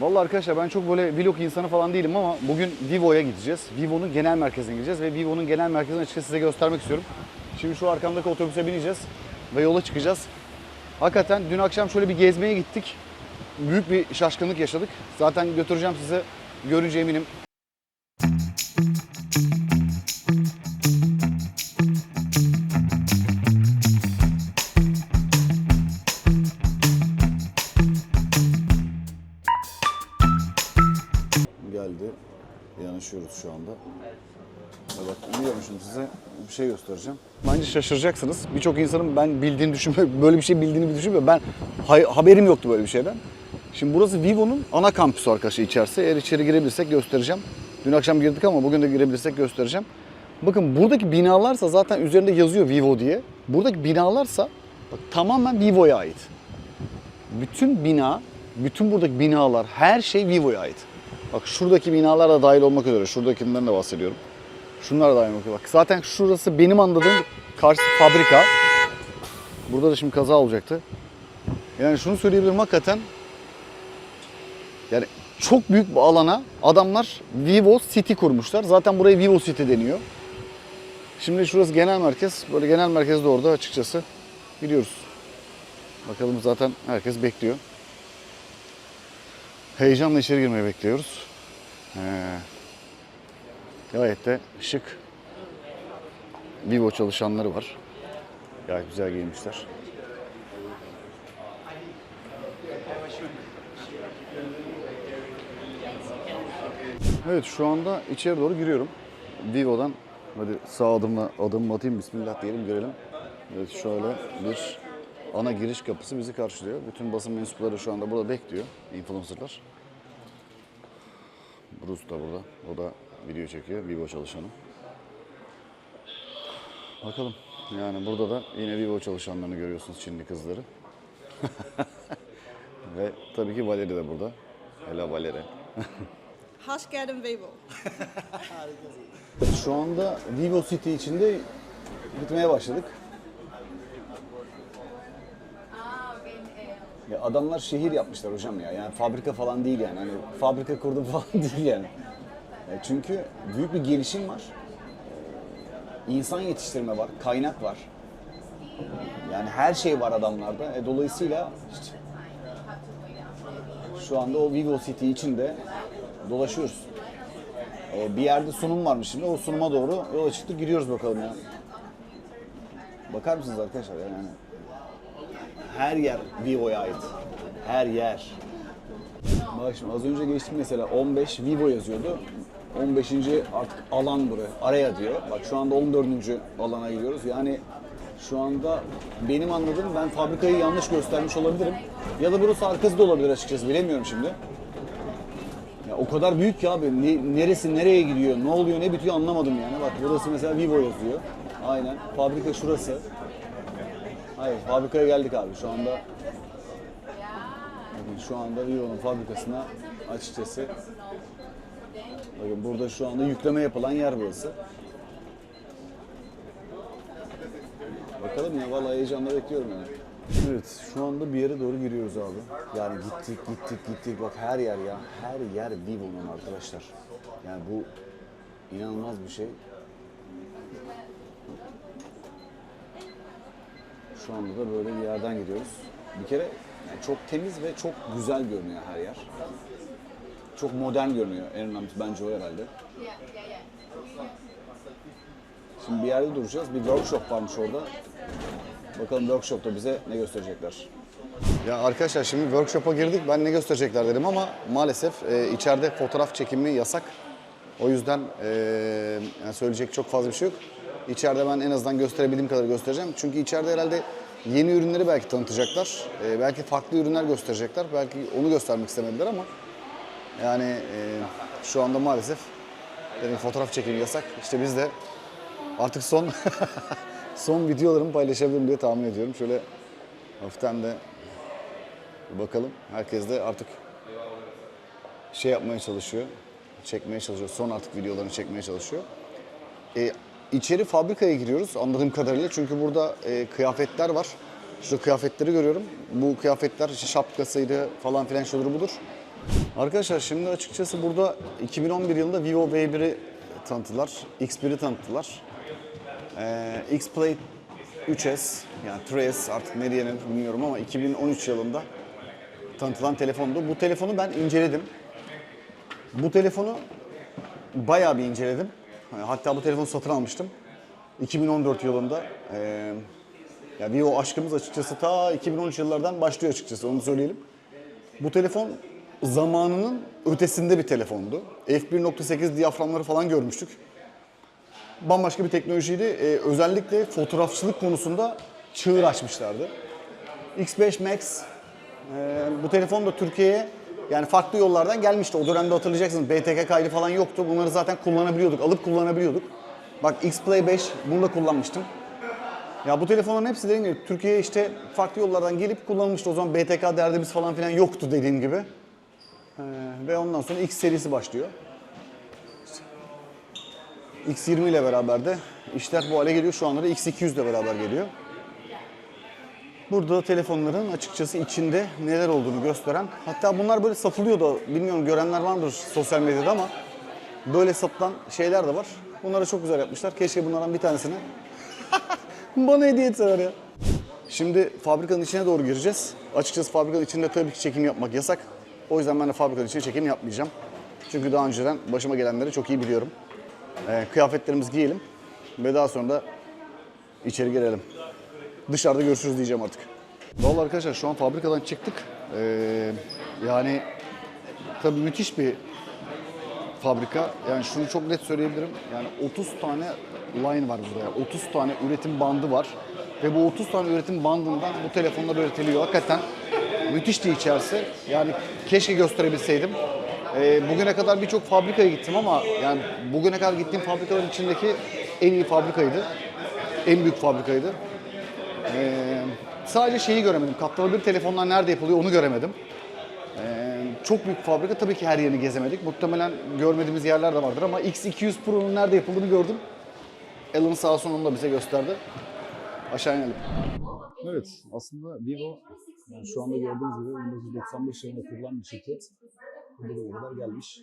Vallahi arkadaşlar ben çok böyle vlog insanı falan değilim ama bugün Vivo'ya gideceğiz. Vivo'nun genel merkezine gideceğiz ve Vivo'nun genel merkezini açıkçası size göstermek istiyorum. Şimdi şu arkamdaki otobüse bineceğiz ve yola çıkacağız. Hakikaten dün akşam şöyle bir gezmeye gittik. Büyük bir şaşkınlık yaşadık. Zaten götüreceğim size görünce eminim. Yanaşıyoruz şu anda. Evet, biliyorum şimdi size bir şey göstereceğim. Bence şaşıracaksınız. Birçok insanın ben bildiğini düşünmüyorum, böyle bir şey bildiğini düşünmüyorum. Ben haberim yoktu böyle bir şeyden. Şimdi burası Vivo'nun ana kampüsü arkadaşlar içerisi. Eğer içeri girebilirsek göstereceğim. Dün akşam girdik ama bugün de girebilirsek göstereceğim. Bakın buradaki binalarsa zaten üzerinde yazıyor Vivo diye. Buradaki binalarsa bak, tamamen Vivo'ya ait. Bütün bina, bütün buradaki binalar, her şey Vivo'ya ait. Bak şuradaki binalar da dahil olmak üzere. Şuradakinden de bahsediyorum. Şunlar da dahil olmak üzere. Bak zaten şurası benim anladığım karşı fabrika. Burada da şimdi kaza olacaktı. Yani şunu söyleyebilirim hakikaten. Yani çok büyük bir alana adamlar Vivo City kurmuşlar. Zaten buraya Vivo City deniyor. Şimdi şurası genel merkez. Böyle genel merkez de orada açıkçası. Gidiyoruz. Bakalım zaten herkes bekliyor. Heyecanla içeri girmeyi bekliyoruz. Ee, gayet de şık. Vivo çalışanları var. Gayet güzel giyinmişler. Evet şu anda içeri doğru giriyorum. Vivo'dan hadi sağ adımla adım atayım bismillah diyelim görelim. Evet şöyle bir ana giriş kapısı bizi karşılıyor. Bütün basın mensupları şu anda burada bekliyor. Influencerlar. Bruce da burada. O da video çekiyor. Vivo çalışanı. Bakalım. Yani burada da yine Vivo çalışanlarını görüyorsunuz Çinli kızları. Ve tabii ki Valeri de burada. Hello Valeri. Hoş geldin Vivo. Şu anda Vivo City içinde gitmeye başladık. Ya adamlar şehir yapmışlar hocam ya. Yani fabrika falan değil yani. Hani fabrika kurdum falan değil yani. Ya çünkü büyük bir gelişim var. İnsan yetiştirme var, kaynak var. Yani her şey var adamlarda. E, dolayısıyla işte şu anda o Vivo City içinde dolaşıyoruz. Ee, bir yerde sunum varmış şimdi. O sunuma doğru yola çıktık. Gidiyoruz bakalım ya. Bakar mısınız arkadaşlar yani? Her yer Vivo'ya ait. Her yer. Bak şimdi az önce geçtim mesela 15 Vivo yazıyordu. 15. artık alan buraya. Araya diyor. Bak şu anda 14. alana gidiyoruz. Yani şu anda benim anladığım ben fabrikayı yanlış göstermiş olabilirim. Ya da burası arkası da olabilir açıkçası bilemiyorum şimdi. Ya o kadar büyük ki abi. Ne- neresi nereye gidiyor, ne oluyor, ne bitiyor anlamadım yani. Bak burası mesela Vivo yazıyor. Aynen. Fabrika şurası. Hayır, fabrikaya geldik abi. Şu anda Bakın şu anda Vivo'nun fabrikasına açıkçası Bakın burada şu anda yükleme yapılan yer burası. Bakalım ya vallahi heyecanla bekliyorum yani. Evet şu anda bir yere doğru giriyoruz abi. Yani gittik gittik gittik bak her yer ya. Her yer Vivo'nun arkadaşlar. Yani bu inanılmaz bir şey. Şu anda da böyle bir yerden gidiyoruz. Bir kere yani çok temiz ve çok güzel görünüyor her yer. Çok modern görünüyor. En önemlisi bence o herhalde. Şimdi bir yerde duracağız. Bir workshop varmış orada. Bakalım workshopta bize ne gösterecekler. Ya arkadaşlar şimdi workshop'a girdik. Ben ne gösterecekler dedim ama maalesef e, içeride fotoğraf çekimi yasak. O yüzden e, yani söyleyecek çok fazla bir şey yok. İçeride ben en azından gösterebildiğim kadar göstereceğim. Çünkü içeride herhalde yeni ürünleri belki tanıtacaklar. E, belki farklı ürünler gösterecekler. Belki onu göstermek istemediler ama yani e, şu anda maalesef dedim fotoğraf çekimi yasak. İşte biz de artık son son videolarımı paylaşabilirim diye tahmin ediyorum. Şöyle hafiften de bakalım. Herkes de artık şey yapmaya çalışıyor. Çekmeye çalışıyor. Son artık videolarını çekmeye çalışıyor. E, içeri fabrikaya giriyoruz anladığım kadarıyla. Çünkü burada e, kıyafetler var. Şurada kıyafetleri görüyorum. Bu kıyafetler işte şapkasıydı falan filan şudur budur. Arkadaşlar şimdi açıkçası burada 2011 yılında Vivo V1'i tanıttılar. X1'i tanıttılar. Ee, X-Play 3S yani 3S artık ne diyenir bilmiyorum ama 2013 yılında tanıtılan telefondu. Bu telefonu ben inceledim. Bu telefonu bayağı bir inceledim. Hani Hatta bu telefonu satın almıştım. 2014 yılında. Ee, ya Vivo aşkımız açıkçası ta 2013 yıllardan başlıyor açıkçası onu söyleyelim. Bu telefon zamanının ötesinde bir telefondu. F1.8 diyaframları falan görmüştük. Bambaşka bir teknolojiydi. Ee, özellikle fotoğrafçılık konusunda çığır açmışlardı. X5 Max ee, bu telefon da Türkiye'ye yani farklı yollardan gelmişti. O dönemde hatırlayacaksınız BTK kaydı falan yoktu. Bunları zaten kullanabiliyorduk, alıp kullanabiliyorduk. Bak X-Play 5 bunu da kullanmıştım. Ya bu telefonların hepsi dediğim gibi Türkiye'ye işte farklı yollardan gelip kullanılmıştı. O zaman BTK derdimiz falan filan yoktu dediğim gibi. Ee, ve ondan sonra X serisi başlıyor. X20 ile beraber de işler bu hale geliyor. Şu anda da X200 ile beraber geliyor. Burada da telefonların açıkçası içinde neler olduğunu gösteren, hatta bunlar böyle satılıyor da bilmiyorum görenler vardır sosyal medyada ama böyle satılan şeyler de var. Bunları çok güzel yapmışlar. Keşke bunlardan bir tanesini bana hediye etseler ya. Şimdi fabrikanın içine doğru gireceğiz. Açıkçası fabrikanın içinde tabii ki çekim yapmak yasak. O yüzden ben de fabrikanın içine çekim yapmayacağım. Çünkü daha önceden başıma gelenleri çok iyi biliyorum. Ee, kıyafetlerimizi giyelim ve daha sonra da içeri girelim. Dışarıda görüşürüz diyeceğim artık. Vallahi arkadaşlar şu an fabrikadan çıktık. Ee, yani tabii müthiş bir fabrika. Yani şunu çok net söyleyebilirim. Yani 30 tane line var burada. Yani 30 tane üretim bandı var. Ve bu 30 tane üretim bandından bu telefonlar üretiliyor. Hakikaten müthişti içerisi. Yani keşke gösterebilseydim. Ee, bugüne kadar birçok fabrikaya gittim ama yani bugüne kadar gittiğim fabrikaların içindeki en iyi fabrikaydı. En büyük fabrikaydı. Ee, sadece şeyi göremedim. Katlanabilir telefonlar nerede yapılıyor onu göremedim. Ee, çok büyük fabrika. Tabii ki her yerini gezemedik. Muhtemelen görmediğimiz yerler de vardır ama X200 Pro'nun nerede yapıldığını gördüm. Alan sağ olsun onu da bize gösterdi. Aşağı inelim. Evet, aslında Vivo yani şu anda gördüğünüz gibi 1995 yılında kurulan bir şirket. Burada kadar gelmiş.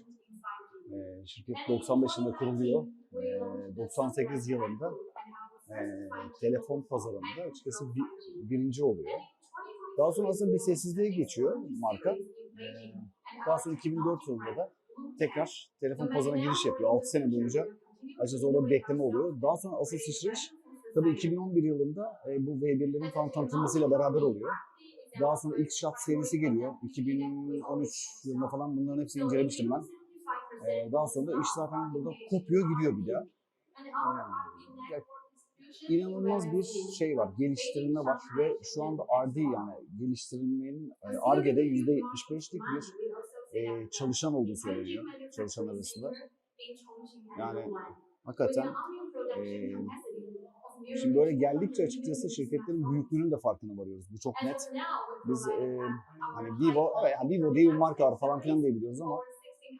Ee, şirket 95 yılında kuruluyor. Ee, 98 yılında e, telefon pazarında açıkçası bir- birinci oluyor. Daha sonra aslında bir sessizliğe geçiyor marka. Ee, daha sonra 2004 yılında da tekrar telefon pazarına giriş yapıyor. 6 sene boyunca açıkçası orada bir bekleme oluyor. Daha sonra asıl sıçrayış tabii 2011 yılında e, bu V1'lerin falan tanıtılmasıyla beraber oluyor. Daha sonra X Shot serisi geliyor. 2013 yılında falan bunların hepsini incelemiştim ben. Ee, daha sonra da iş zaten burada kopuyor gidiyor bir daha. Ee, inanılmaz bir şey var, geliştirme var ve şu anda R&D yani geliştirilmenin e, ARGE'de %75'lik bir e, çalışan olduğu söyleniyor çalışan arasında. Yani hakikaten e, şimdi böyle geldikçe açıkçası şirketlerin büyüklüğünün de farkına varıyoruz. Bu çok net. Biz e, hani Vivo, evet, yani Vivo diye bir marka var falan filan diye biliyoruz ama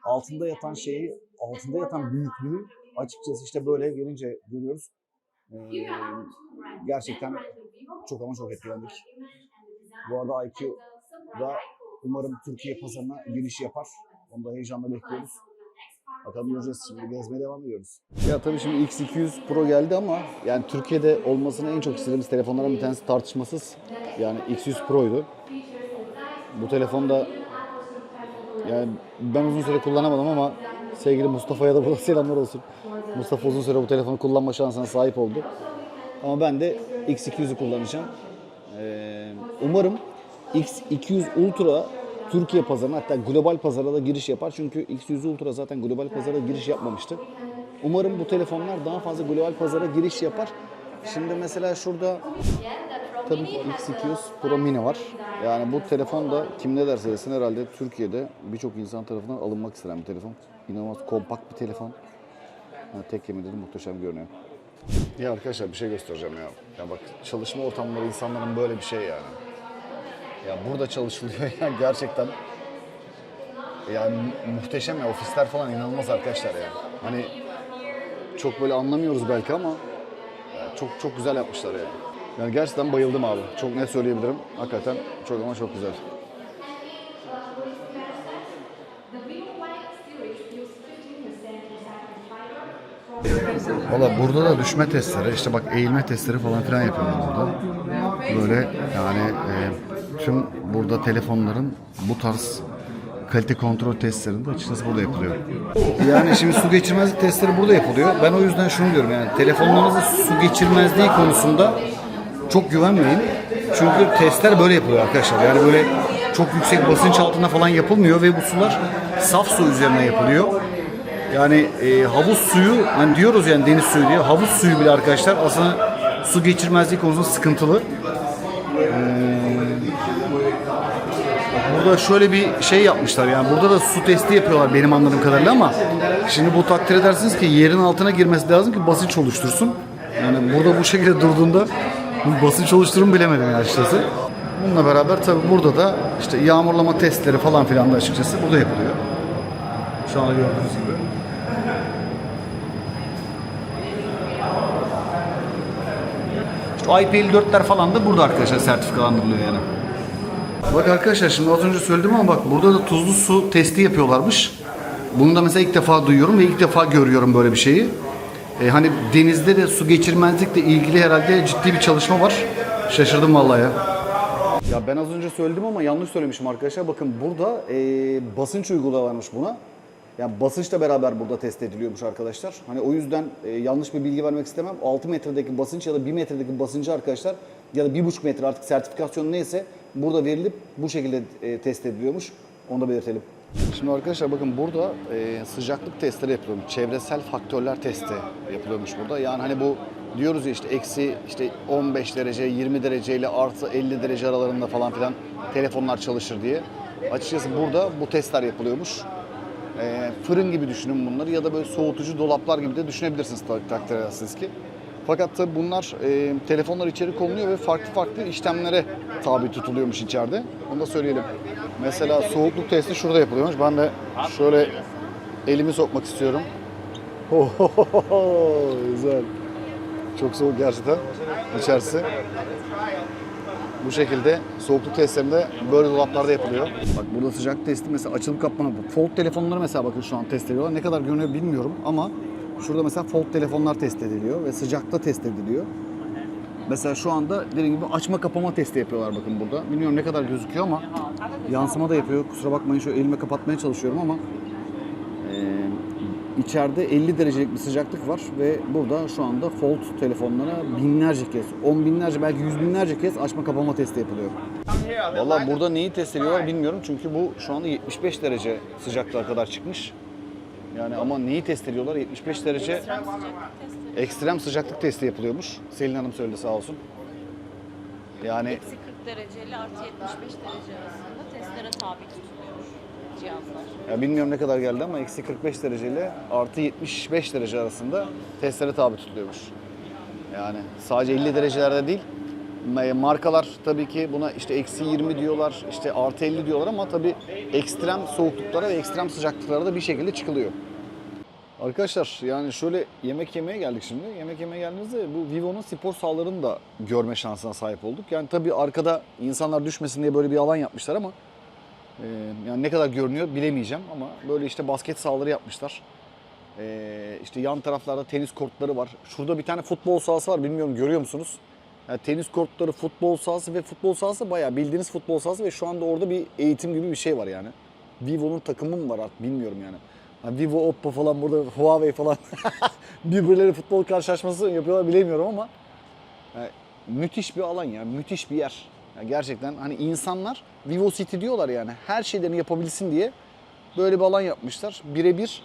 altında yatan şeyi, altında yatan büyüklüğü açıkçası işte böyle gelince görüyoruz. Ee, gerçekten çok ama çok etkilendik. Bu arada IQ da umarım Türkiye pazarına giriş yapar. Onu da heyecanla bekliyoruz. Bakalım göreceğiz şimdi gezmeye devam ediyoruz. Ya tabii şimdi X200 Pro geldi ama yani Türkiye'de olmasını en çok istediğimiz telefonlardan bir tanesi tartışmasız. Yani X100 Pro'ydu. Bu telefonda yani ben uzun süre kullanamadım ama sevgili Mustafa'ya da burada selamlar olsun. Mustafa uzun süre bu telefonu kullanma şansına sahip oldu. Ama ben de X200'ü kullanacağım. Ee, umarım X200 Ultra Türkiye pazarına hatta global pazara da giriş yapar. Çünkü X100 Ultra zaten global pazara giriş yapmamıştı. Umarım bu telefonlar daha fazla global pazara giriş yapar. Şimdi mesela şurada Tabii ki X200 Pro Mini var. Yani bu telefon da kim ne derse desin herhalde Türkiye'de birçok insan tarafından alınmak istenen bir telefon. İnanılmaz kompakt bir telefon. Yani tek yemin ederim muhteşem görünüyor. Ya arkadaşlar bir şey göstereceğim ya. Ya bak çalışma ortamları insanların böyle bir şey yani. Ya burada çalışılıyor ya gerçekten. Yani mu- muhteşem ya ofisler falan inanılmaz arkadaşlar ya. Hani çok böyle anlamıyoruz belki ama ya çok çok güzel yapmışlar yani. Yani gerçekten bayıldım abi. Çok ne söyleyebilirim. Hakikaten çok ama çok güzel. Valla burada da düşme testleri, işte bak eğilme testleri falan filan yapıyorlar burada. Böyle yani e, tüm burada telefonların bu tarz kalite kontrol testlerinde açıkçası burada yapılıyor. Yani şimdi su geçirmezlik testleri burada yapılıyor. Ben o yüzden şunu diyorum yani telefonlarınızın su geçirmezliği konusunda çok güvenmeyin. Çünkü testler böyle yapılıyor arkadaşlar. Yani böyle çok yüksek basınç altında falan yapılmıyor ve bu sular saf su üzerine yapılıyor. Yani e, havuz suyu hani diyoruz yani deniz suyu diye havuz suyu bile arkadaşlar aslında su geçirmezliği konusunda sıkıntılı. Burada şöyle bir şey yapmışlar yani burada da su testi yapıyorlar benim anladığım kadarıyla ama şimdi bu takdir edersiniz ki yerin altına girmesi lazım ki basınç oluştursun. Yani burada bu şekilde durduğunda basınç oluşturur mu bilemedim yani açıkçası. Bununla beraber tabi burada da işte yağmurlama testleri falan filan da açıkçası burada yapılıyor. Şu anda gördüğünüz gibi. İşte IP54'ler falan da burada arkadaşlar sertifikalandırılıyor yani. Bak arkadaşlar şimdi az önce söyledim ama bak burada da tuzlu su testi yapıyorlarmış. Bunu da mesela ilk defa duyuyorum ve ilk defa görüyorum böyle bir şeyi. E, hani denizde de su geçirmezlikle ilgili herhalde ciddi bir çalışma var. Şaşırdım vallahi ya. Ya ben az önce söyledim ama yanlış söylemişim arkadaşlar. Bakın burada e, basınç uyguluyorlarmış buna. Yani basınçla beraber burada test ediliyormuş arkadaşlar. Hani o yüzden e, yanlış bir bilgi vermek istemem. 6 metredeki basınç ya da 1 metredeki basıncı arkadaşlar ya da 1,5 metre artık sertifikasyon neyse burada verilip bu şekilde e, test ediliyormuş. Onu da belirtelim. Şimdi arkadaşlar bakın burada e, sıcaklık testleri yapılıyormuş. Çevresel faktörler testi yapılıyormuş burada. Yani hani bu diyoruz ya işte eksi işte 15 derece 20 derece ile artı 50 derece aralarında falan filan telefonlar çalışır diye. Açıkçası burada bu testler yapılıyormuş. E, fırın gibi düşünün bunları ya da böyle soğutucu dolaplar gibi de düşünebilirsiniz tak- takdir edersiniz ki. Fakat tabi bunlar e, telefonlar içeri konuluyor ve farklı farklı işlemlere tabi tutuluyormuş içeride. Onu da söyleyelim. Mesela soğukluk testi şurada yapılıyormuş. Ben de şöyle elimi sokmak istiyorum. Güzel. Çok soğuk gerçekten içerisi. Bu şekilde soğukluk testlerinde böyle dolaplarda yapılıyor. Bak burada sıcak testi mesela açılıp kapama. Fold telefonları mesela bakın şu an test ediyorlar. Ne kadar görünüyor bilmiyorum ama şurada mesela fold telefonlar test ediliyor ve sıcakta test ediliyor. Mesela şu anda dediğim gibi açma kapama testi yapıyorlar bakın burada. Bilmiyorum ne kadar gözüküyor ama yansıma da yapıyor. Kusura bakmayın şöyle elime kapatmaya çalışıyorum ama ee, içeride 50 derecelik bir sıcaklık var ve burada şu anda Fold telefonlara binlerce kez, on binlerce belki yüz binlerce kez açma kapama testi yapılıyor. Valla burada neyi test ediyorlar bilmiyorum çünkü bu şu anda 75 derece sıcaklığa kadar çıkmış. Yani ama neyi test ediyorlar? 75 derece ekstrem sıcaklık testi yapılıyormuş. Selin Hanım söyledi sağ olsun. Yani Eksi 40 derece ile artı 75 derece arasında testlere tabi tutuluyor cihazlar. Ya bilmiyorum ne kadar geldi ama eksi 45 derece ile artı 75 derece arasında testlere tabi tutuluyormuş. Yani sadece 50 derecelerde değil. Ma- Markalar tabii ki buna işte eksi 20 diyorlar, işte artı 50 diyorlar ama tabii ekstrem soğukluklara ve ekstrem sıcaklıklara da bir şekilde çıkılıyor. Arkadaşlar yani şöyle yemek yemeye geldik şimdi. Yemek yemeye geldiğimizde bu Vivo'nun spor sahalarını da görme şansına sahip olduk. Yani tabii arkada insanlar düşmesin diye böyle bir alan yapmışlar ama ee, yani ne kadar görünüyor bilemeyeceğim ama böyle işte basket sahaları yapmışlar. Ee, işte yan taraflarda tenis kortları var. Şurada bir tane futbol sahası var bilmiyorum görüyor musunuz? Yani tenis kortları, futbol sahası ve futbol sahası bayağı bildiğiniz futbol sahası ve şu anda orada bir eğitim gibi bir şey var yani. Vivo'nun takımı mı var artık bilmiyorum yani. Yani Vivo, Oppo falan burada Huawei falan birbirleri futbol karşılaşması yapıyorlar bilemiyorum ama yani müthiş bir alan ya, müthiş bir yer. Ya gerçekten hani insanlar Vivo City diyorlar yani her şeylerini yapabilsin diye böyle bir alan yapmışlar. Birebir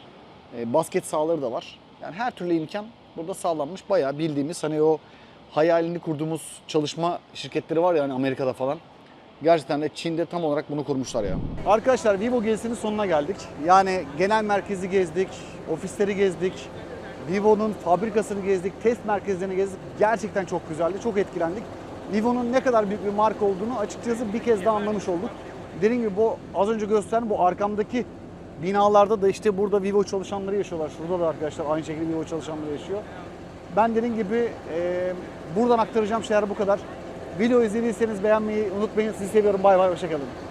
e, basket sahaları da var. Yani her türlü imkan burada sağlanmış. Bayağı bildiğimiz hani o hayalini kurduğumuz çalışma şirketleri var ya hani Amerika'da falan. Gerçekten de Çin'de tam olarak bunu kurmuşlar ya. Arkadaşlar Vivo gezisinin sonuna geldik. Yani genel merkezi gezdik, ofisleri gezdik, Vivo'nun fabrikasını gezdik, test merkezlerini gezdik. Gerçekten çok güzeldi, çok etkilendik. Vivo'nun ne kadar büyük bir marka olduğunu açıkçası bir kez daha anlamış olduk. Dediğim gibi bu az önce gösteren bu arkamdaki binalarda da işte burada Vivo çalışanları yaşıyorlar. Şurada da arkadaşlar aynı şekilde Vivo çalışanları yaşıyor. Ben dediğim gibi e, buradan aktaracağım şeyler bu kadar. Video izlediyseniz beğenmeyi unutmayın. Sizi seviyorum. Bay bay. Hoşçakalın.